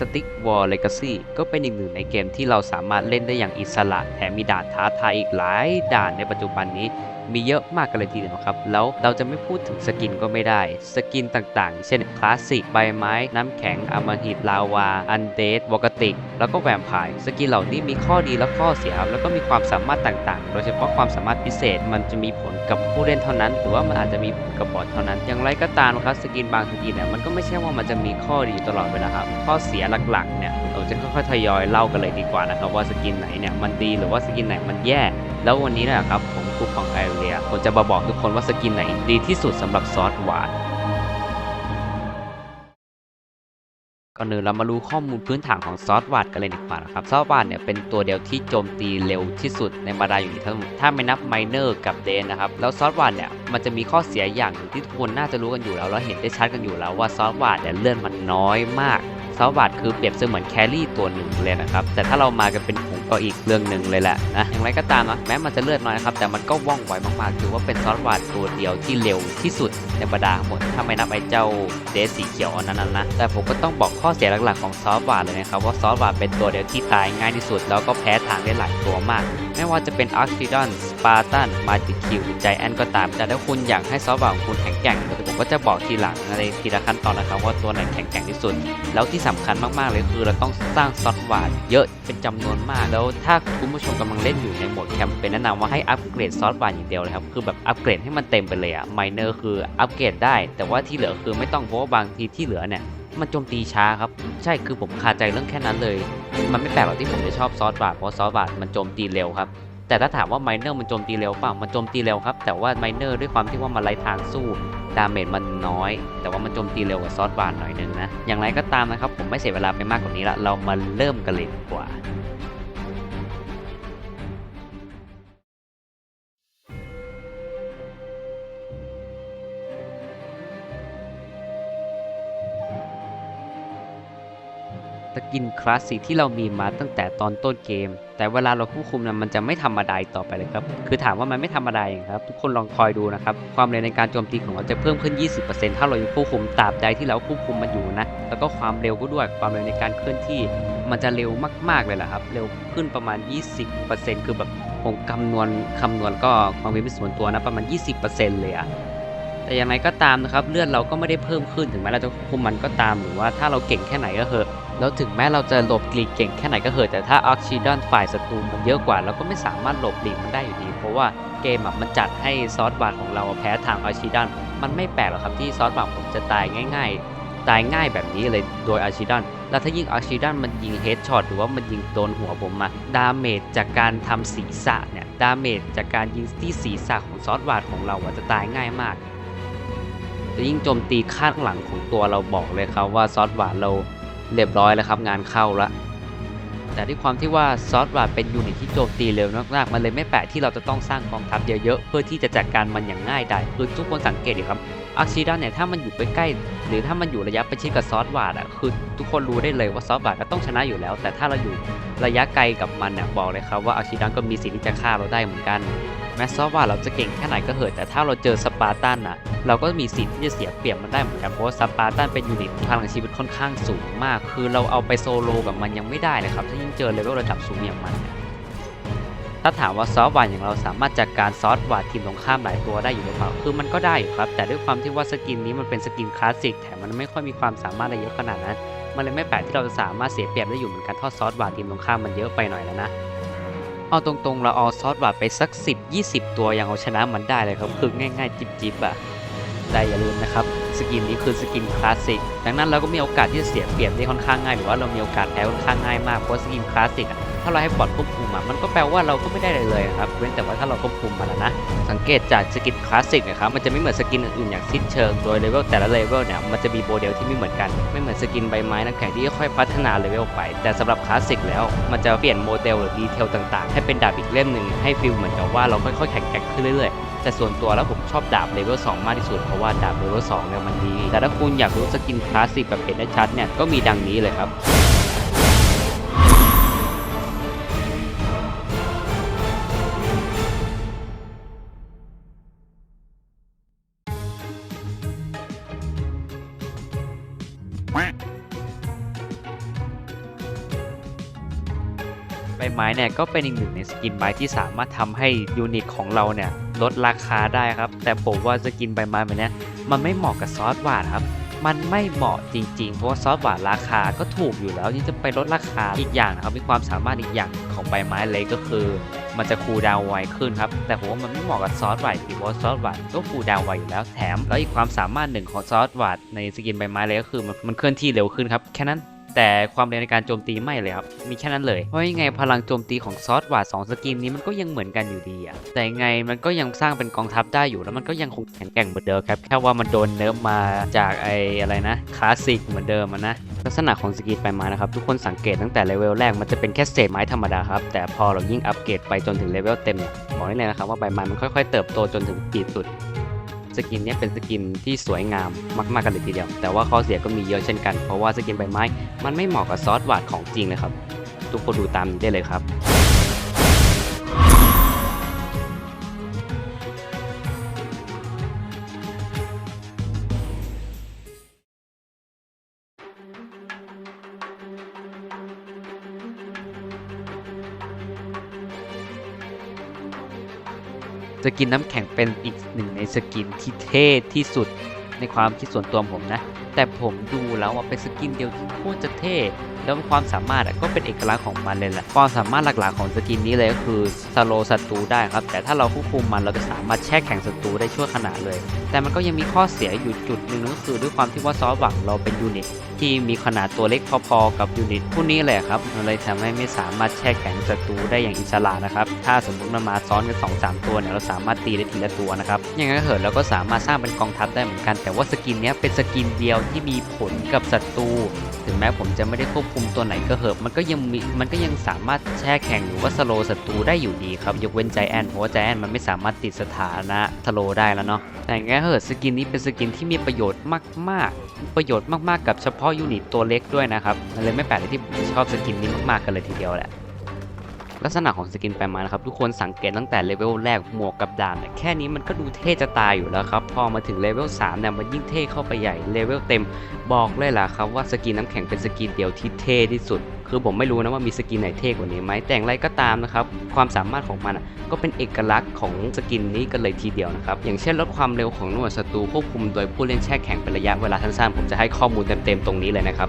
Stick War Legacy ก็เป็นอีกหนึ่งในเกมที่เราสามารถเล่นได้อย่างอิสระ แถมมีด่านท้าทายอีกหลายด่านในปัจจุบันนี้ มีเยอะมากกันเลยทีเดียวครับ แล้วเราจะไม่พูดถึงสกินก็ไม่ได้ สกินต่างๆ เช่นคลาสสิกใบไม้ น้ำแข็งอมหิตลาวา อันเดดวกติก แล้วก็แวมไพร์สกินเหล่านี้มีข้อดีและข้อเสียครับแล้วก็มีความสามารถต่างๆ โดยเฉพาะความสามารถพิเศษมันจะมีผลกับผู้เล่นเท่านั้น หรือว่ามันอาจจะมีผลกับบอทเท่านั้น อย่างไรก็ตามครับสกินบางสกินเนี่ยมันก็ไม่ใช่ว่ามันจะมีข้อดีตลอดเวลาครับข้อเสียหลักๆเนี่ยเราจะค่อยๆทยอยเล่ากันเลยดีกว่านะครับว่าสกินไหนเนี่ยมันดีหรือว่าสกินไหนมันแย่ แล้ววันนี้นะครับผ ครูของไอเรียผมจะมาบอกทุกคนว่าสกินไหนดีที่สุดสำหรับซอสหวานก่อนอื่นเรามารู้ข้อมูลพื้นฐานของซอสวาดกันเลยดีกว่านะครับซอสวาดเนี่ยเป็นตัวเดียวที่โจมตีเร็วที่สุดในบรรดาอยู่ในทั้งหมดถ้าไม่นับไมเนอร์กับเดนนะครับแล้วซอสวาดเนี่ยมันจะมีข้อเสียอย่างหนึ่งที่ทุกคนน่าจะรู้กันอยู่แล้วแล้วเห็นได้ชัดกันอยู่แล้วว่าซอสวาดเนี่ยเลื่อนมันน้อยมาก ซอสวาดคือเปรียบเสมือนแครี่ตัวหนึ่งเลยนะครับ แต่ถ้าเรามากันเป็นผงก็อีกเรื่องหนึ่งเลยแหละนะอย่างไรก็ตามนะแม้มันจะเลือดน้อยนะครับแต่มันก็ว่องไวมากๆถือว่าเป็นซอสวาดตัวเดียวที่เร็วที่สุดในบรรดาหมดถ้าไม่นับไอ้เจ้าเดสสีเขียวอันนั้นนะแต่ผมก็ต้องบอกข้อเสียหลักๆของซอสวาดเลยนะครับว่าซอสวาดเป็นตัวเดียวที่ตายง่ายที่สุด แล้วก็แพ้ทางได้หลายตัวมาก ไม่ว่าจะเป็นอาร์คิดอนสปาร์ตันมาจิคิวใจแอนก็ตาม แต่ถ้าคุณอยากให้ซอฟต์แวร์ของคุณแข็งแกร่งเดี๋ยวผมก็จะบอกทีหลังในทีละขั้นตอนนะครับว่าตัวไหนแข็งแกร่งที่สุด แล้วที่สำคัญมากๆเลยคือเราต้องสร้างซอฟต์แวร์เยอะเป็นจำนวนมาก แล้วถ้าคุณผู้ชมกำลังเล่นอยู่ในโหมดแคมเปญแนะนำว่าให้อัปเกรดซอฟต์แวร์อย่างเดียวเลยครับคือแบบอัปเกรดให้มันเต็มไปเลยอะไมเนอร์คืออัปเกรดได้ แต่ว่าที่เหลือคือไม่ต้องเพราะว่าบางทีที่เหลือเนี่ยมันโจมตีช้าครับ ใช่คือผมคาใจเรื่องแค่นั้นเลย มันไม่แปลกหรอกที่ผมจะชอบซอสบาร์เพราะซอสบาร์มันโจมตีเร็วครับ แต่ถ้าถามว่าไมเนอร์มันโจมตีเร็วเปล่ามันโจมตีเร็วครับ แต่ว่าไมเนอร์ด้วยความที่ว่ามันไร้ทางสู้ดาเมจมันน้อย แต่ว่ามันโจมตีเร็วกว่าซอสบานหน่อยนึงนะ อย่างไรก็ตามนะครับ ผมไม่เสียเวลาไปมากกว่านี้ละ เรามาเริ่มกันเลยดีกว่า กินคลาสสิกที่เรามีมาตั้งแต่ตอนต้นเกม แต่เวลาเราควบคุมนะมันจะไม่ธรรมดาต่อไปเลยครับ คือถามว่ามันไม่ธรรมดาอย่างครับ ทุกคนลองคอยดูนะครับ ความเร็วในการโจมตีของเราจะเพิ่มขึ้น 20%ถ้าเรายังควบคุมตราบใดที่เราควบคุมมันอยู่นะ แล้วก็ความเร็วก็ด้วย ความเร็วในการเคลื่อนที่ มันจะเร็วมาก ๆเลยแหละครับ เร็วขึ้นประมาณ 20%คือแบบผมคำนวณคำนวณก็ความเป็นส่วนตัวนะประมาณ 20%เลยอะแต่อย่างไรก็ตามนะครับเลือดเราก็ไม่ได้เพิ่มขึ้นถึงแม้เราจะควบคุมมันก็ตามหรือว่าถ้าเราเก่งแค่ไหนก็เถอะ แล้วถึงแม้เราจะหลบหลีกเก่งแค่ไหนก็เถอะแต่ถ้าออกซิดอนฝ่ายศัตรูมันเยอะกว่า เราก็ไม่สามารถหลบหลีกมันได้อยู่ดี เพราะว่าเกมมันจัดให้ซอสบาร์ของเราแพ้ทางออกซิดอนมันไม่แปลกหรอกครับที่ซอสบาร์ผมจะตายง่ายๆ ตายง่ายแบบนี้เลยโดยออกซิดอนแล้วถ้ายิ่งออกซิดอนมันยิงเฮดช็อตหรือว่ามันยิงโดนหัวผมมาดาเมจจากการทำศีรษะเนี่ยดาเมจจากการยิงที่ศีรษะของซอสบาร์ของเราจะตายง่ายมากจะยิ่งโจมตีข้างหลังของตัวเราบอกเลยครับว่าซอสหวานเรา เรียบร้อยแล้วครับงานเข้าละแต่ด้วยความที่ว่าซอสวานเป็นยูนิตที่โจมตีเร็วมากๆมันเลยไม่แปลกที่เราจะต้องสร้างกองทัพเยอะๆเพื่อที่จะจัดการมันอย่างง่ายได้คือทุกคนสังเกตดิครับอาร์ชิดอนเนี่ยถ้ามันอยู่ใกล้ๆหรือถ้ามันอยู่ระยะประชิดกับซอสวานอะคือทุกคนรู้ได้เลยว่าซอสวานก็ต้องชนะอยู่แล้ว แต่ถ้าเราอยู่ระยะไกลกับมันเนี่ยบอกเลยครับว่าอาร์ชิดอนก็มีสิทธิ์ที่จะฆ่าเราได้เหมือนกัน แม้ซอฟว่าเราจะเก่งแค่ไหนก็เถอะแต่ถ้าเราเจอสปาร์ตันนะเราก็มีสิทธิ์ที่จะเสียเปรียบมันได้เหมือนกันเพราะว่าสปาร์ตันเป็นยูนิตพลังชีวิตค่อนข้างสูงมาก คือเราเอาไปโซโลกับมันยังไม่ได้เลยครับถ้ายิ่งเจอเลเวลระดับสูงอย่างมันถ้าถามว่าซอฟต์วาร์อย่างเราสามารถจัดการซอสวาร์ทีมตรงข้ามหลายตัวได้อยู่หรือเปล่าคือมันก็ได้ครับ แต่ด้วยความที่ว่าสกินนี้มันเป็นสกินคลาสสิกแถมมันไม่ค่อยมีความสามารถอะไรเยอะขนาดนั้นมันเลยไม่แปลกที่เราจะสามารถเสียเปรียบได้อยู่เหมือนกันถ้าซอสวาร์ทีมตรงข้ามมันเยอะไปหน่อยแล้วนะ เอาตรงๆ เราเอาซอสหวานไปสัก 10 20 ตัวยังเอาชนะมันได้เลยครับ คือง่ายๆ จิบๆอะแต่อย่าลืมนะครับ สกินนี้คือสกินคลาสสิก ดังนั้นเราก็มีโอกาสที่จะเสียเปรียบได้ค่อนข้างง่าย หรือว่าเรามีโอกาสแพ้ค่อนข้างง่ายมาก เพราะสกินคลาสสิกอะาเราให้บอทควบคุมอะมันก็แปลว่าเราก็ไม่ได้เลยเลยครับเว้นแต่ว่าถ้าเราควบคุมมันอะนะ สังเกตจากสกินคลาสสิกนะครับมันจะไม่เหมือนสกินอื่นๆอย่างสิ้นเชิงโดยเลเวลแต่ละเลเวลเนี่ยมันจะมีโมเดลที่ไม่เหมือนกันไม่เหมือนสกินใบไม้น้ำแข็งที่ค่อยๆพัฒนาเลเวลไป แต่สำหรับคลาสสิกแล้ว มันจะเปลี่ยนโมเดลหรือดีเทลต่างๆ ให้เป็นดาบอีกเล่มหนึ่งให้ฟีลเหมือนกับว่าเราค่อยๆแข็งแกร่งขึ้นเรื่อยๆแต่ส่วนตัวแล้วผมชอบดาบเลเวล2มากที่สุดเพราะว่าดาบเลเวล2เนี่ยมันดี แต่ถ้าคุณอยากรู้สกินคลาสสิกแบบเห็นได้ชัดเนี่ยก็มีดังนี้เลยครับ เนี่ยก็เป็นอีกหนึ่งในสกินไม้ที่สามารถทำให้ยูนิตของเราเนี่ยลดราคาได้ครับ แต่ผมว่าสกินใบไม้แบบนี้มันไม่เหมาะกับซอสหวานครับมันไม่เหมาะจริงๆ เพราะว่าซอสหวานราคาก็ถูกอยู่แล้วที่จะไปลดราคาอีกอย่างนะครับมีความสามารถอีกอย่างของใบไม้เล็กก็คือ มันจะคูลดาวไวขึ้นครับ แต่ผมว่ามันไม่เหมาะกับซอสหวานเพราะว่ซอสหวานก็คูลดาวไวอยู่แล้วแถม แล้วอีกความสามารถหนึ่งของซอสหวานในสกินใบไม้เลยก็คือมันเคลื่อนที่เร็วขึ้นครับแค่นั้น แต่ความเร็วในการโจมตีไม่เลยครับ มีแค่นั้นเลย เพราะยังไงพลังโจมตีของซอสหวาด2สกินนี้มันก็ยังเหมือนกันอยู่ดีอะแต่ยังไงมันก็ยังสร้างเป็นกองทัพได้อยู่แล้วมันก็ยังคงแข็งแกร่งเหมือนเดิมครับ แค่ว่ามันโดนเนิร์ฟมาจากไออะไรนะคลาสสิกเหมือนเดิมนะลักษณะของสกินไปมานะครับ ทุกคนสังเกตตั้งแต่เลเวลแรกมันจะเป็นแค่เศษไม้ธรรมดาครับ แต่พอเรายิ่งอัปเกรดไปจนถึงเลเวลเต็มเนี่ยบอกได้เลยนะครับว่าใบไม้มันค่อยๆเติบโตจนถึงขีดสุด สกินเนี้ยเป็นสกินที่สวยงามมากๆกันเลยทีเดียว แต่ว่าข้อเสียก็มีเยอะเช่นกัน เพราะว่าสกินใบไม้ มันไม่เหมาะกับซอสหวานของจริงเลยครับ ทุกคนดูตามนี้ได้เลยครับ สกินน้ำแข็งเป็นอีกหนึ่งในสกินที่เท่ที่สุดในความคิดส่วนตัวผมนะ แต่ผมดูแล้วว่าเป็นสกินเดียวที่โคตรจะเท่ แล้วความสามารถก็เป็นเอกลักษณ์ของมันเลยแหละความสามารถหลักๆของสกินนี้เลยก็คือสโลศัตรูได้ครับ แต่ถ้าเราควบคุมมันเราจะสามารถแช่แข็งศัตรูได้ชั่วขณะเลย แต่มันก็ยังมีข้อเสียอยู่จุดหนึ่งก็คือด้วยความที่ว่าซอสหวังเราเป็นยูนิต ที่มีขนาดตัวเล็กพอๆกับยูนิตผู้นี้แหละครับมันเลยทำให้ไม่สามารถแช่แข็งศัตรูได้อย่างอิสระนะครับ ถ้าสมมติมันมาซ้อนกัน2อสตัวเนี่ยเราสามารถตีได้ทีละตัวนะครับอย่างนั้นเถิดเราก็สามารถสร้างเป็นกองทัพได้เหมือนกัน แต่ว่าสกินนี้เป็นสกินเดียวที่มีผลกับศัตรู แม้ผมจะไม่ได้ควบคุมตัวไหนก็เหอะมันก็ยังมีมันก็ยังสามารถแช่แข็งหรือว่าสโลศัตรูได้อยู่ดีครับ ยกเว้นใจแอนเพราะว่าใจแอนมันไม่สามารถติดสถานะสโลได้แล้วเนาะแต่อย่างงั้นเหอะสกินนี้เป็นสกินที่มีประโยชน์มาก ๆ ประโยชน์มากๆกับเฉพาะยูนิตตัวเล็กด้วยนะครับมันเลยไม่แปลกเลยที่ชอบสกินนี้มากๆกันเลยทีเดียวแหละ ลักษณะของสกินแปลมานะครับทุกคนสังเกตตั้งแต่เลเวลแรกหมวกกับดาบเนี่ยแค่นี้มันก็ดูเท่จะตายอยู่แล้วครับ พอมาถึงเลเวล3เนี่ยมันยิ่งเท่เข้าไปใหญ่เลเวลเต็มบอกเลยล่ะครับว่าสกินน้ำแข็งเป็นสกินเดียวที่เท่ที่สุด คือผมไม่รู้นะว่ามีสกินไหนเท่กว่านี้ไหมแต่อย่างไรก็ตามนะครับความสามารถของมันอะก็เป็นเอกลักษณ์ของสกินนี้กันเลยทีเดียวนะครับอย่างเช่นลดความเร็วของหน่วยศัตรูควบคุมโดยผู้เล่นแช่แข็งเป็นระยะเวลาสั้นๆผมจะให้ข้อมูลเต็มๆตรงนี้เลยนะครับ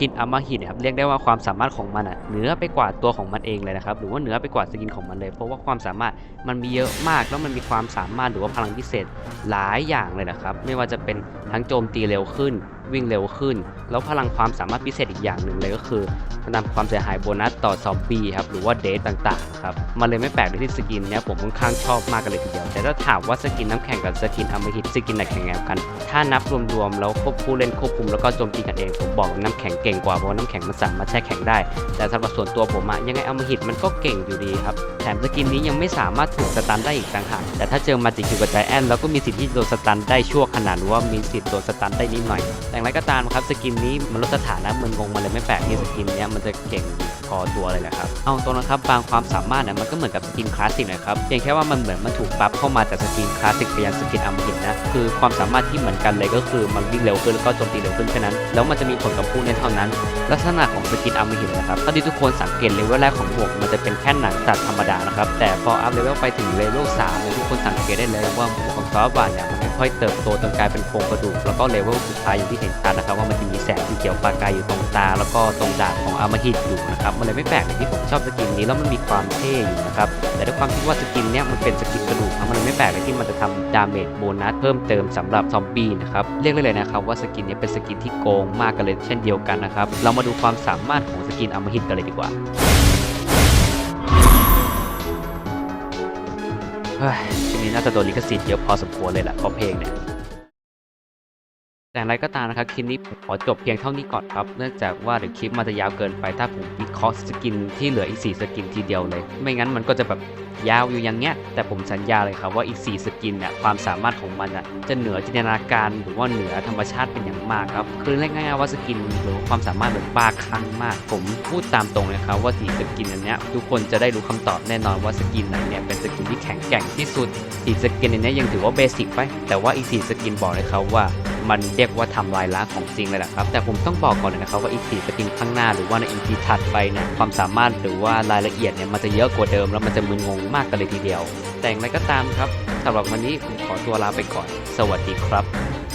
กินอามาหินะครับเรียกได้ว่าความสามารถของมันอะเหนือไปกว่าตัวของมันเองเลยนะครับ หรือว่าเหนือไปกว่าสกินของมันเลย เพราะว่าความสามารถมันมีเยอะมากแล้วมันมีความสามารถหรือว่าพลังพิเศษหลายอย่างเลยนะครับ ไม่ว่าจะเป็นทั้งโจมตีเร็วขึ้น วิ่งเร็วขึ้น แล้วพลังความสามารถพิเศษอีกอย่างหนึ่งเลยก็คือมันทำความเสียหายโบนัสต่อซอมบี้ครับหรือว่าเดทต่างๆครับมันเลยไม่แปลกเลยที่สกินเนี้ยผมค่อนข้างชอบมากกันเลยทีเดียว แต่ถ้าถามว่าสกินน้ำแข็งกับสกินอมหิตสกินไหนแข่งกัน ถ้านับรวมๆแล้วควบผู้เล่นควบคุมแล้วก็โจมตีกันเองผมบอกน้ำแข็งเก่งกว่าเพราะน้ำแข็งมันสามารถแช่แข็งได้ แต่สำหรับส่วนตัวผมอะยังไงอมหิตมันก็เก่งอยู่ดีครับแถมสกินนี้ยังไม่สามารถถูกสตันได้อีกต่างหากแต่ถ้าเจอมาจิคิวกับใจแอนแล้วก็มีสิทธิ์ที่โดนสตันได้ชั่วขนาดหรือว่ามีสิทธิ์โดนสตันได้นิดหน่อยแอย่างไรก็ตามครับสกินนี้มันลดสถานะมึนงงมันเลยไม่แปลกที่สกินนี้มันจะเก่งพอตัวเลยนะครับ เอาตรงนะครับบางความสามารถเนี่ยมันก็เหมือนกับสกินคลาสสิกนะครับเพียงแค่ว่ามันเหมือนมันถูกบัฟเข้ามาจากสกินคลาสสิกไปยังสกินอัมหิตนะคือความสามารถที่เหมือนกันเลยก็คือมันวิ่งเร็วขึ้นแล้วก็โจมตีเร็วขึ้นแค่นั้น แล้วมันจะมีผลกับผู้เล่นเท่านั้น ลักษณะของสกินอัมหิตนะครับถ้าที่ทุกคนสังเกตเลเวลแรกของหมวกมันจะเป็นแค่หนังตัดธรรมดานะครับแต่พออัพเลเวลไปถึงเลเวล3เนี่ยทุกคนสังเกตได้เลยว่าหมวกของซอฟต์บาร์เนี่ยมันค่อยเติบโตจนกลายเป็นโครงกระดูกแล้วก็เลเวลสุดท้ายอย่างที่เห็นชัดนะครับว่ามันจะมีแสงสีเขียวประกายอยู่ตรงตา แล้วก็ตรงดาบของอมหิตอยู่นะครับมันเลยไม่แปลกที่ผมชอบสกินนี้แล้วมันมีความเท่อยู่นะครับแต่ด้วยความที่ว่าสกินเนี้ยมันเป็นสกินกระดูกครับมันเลยไม่แปลกเลยที่มันจะทำดาเมจโบนัสเพิ่มเติมสำหรับซอมบี้นะครับเรียกได้เลยนะครับว่าสกินเนี้ยเป็นสกินที่โกงมากกันเลยเช่นเดียวกันนะครับเรามาดูความสามารถของสกินอมหิตกันเลยดีกว่าเฮ้ยทีนี้น่าจะโดนลิขสิทธิ์เยอะพอสมควรเลยแหละเพราะเพลงเนี่ย แต่อย่างไรก็ตามนะครับคลิปนี้ผมขอจบเพียงเท่านี้ก่อนครับ เนื่องจากว่าเดี๋ยวคลิปมันจะยาวเกินไปถ้าผมวิเคราะห์สกินที่เหลืออีก 4 สกินทีเดียวเลย ไม่งั้นมันก็จะแบบยาวอยู่อย่างเงี้ย แต่ผมสัญญาเลยครับว่าอีก 4 สกินเนี่ยความสามารถของมันอะจะเหนือจินตนาการหรือว่าเหนือธรรมชาติเป็นอย่างมากครับ คือเรียกง่ายๆว่าสกินหรือความสามารถแบบบ้าคลั่งมาก ผมพูดตามตรงเลยครับว่าสีสกินอันเนี้ยทุกคนจะได้รู้คำตอบแน่นอนว่าสกินไหนเนี่ยเป็นสกินที่แข็งแกร่งที่สุดสีสกินอันเนี้ยยังถือว่าเบสิกไป แต่ว่าอีกสีสกินบอกเลยครับว่า มันเรียกว่าทำลายล้างของจริงเลยแหละครับ แต่ผมต้องบอกก่อนเลยนะครับว่าอีกสี่สกินข้างหน้าหรือว่าในอีพีถัดไปเนี่ยความสามารถหรือว่ารายละเอียดเนี่ยมันจะเยอะกว่าเดิมแล้วมันจะมึนงงมากกันเลยทีเดียว แต่อย่างไรก็ตามครับสำหรับวันนี้ผมขอตัวลาไปก่อน สวัสดีครับ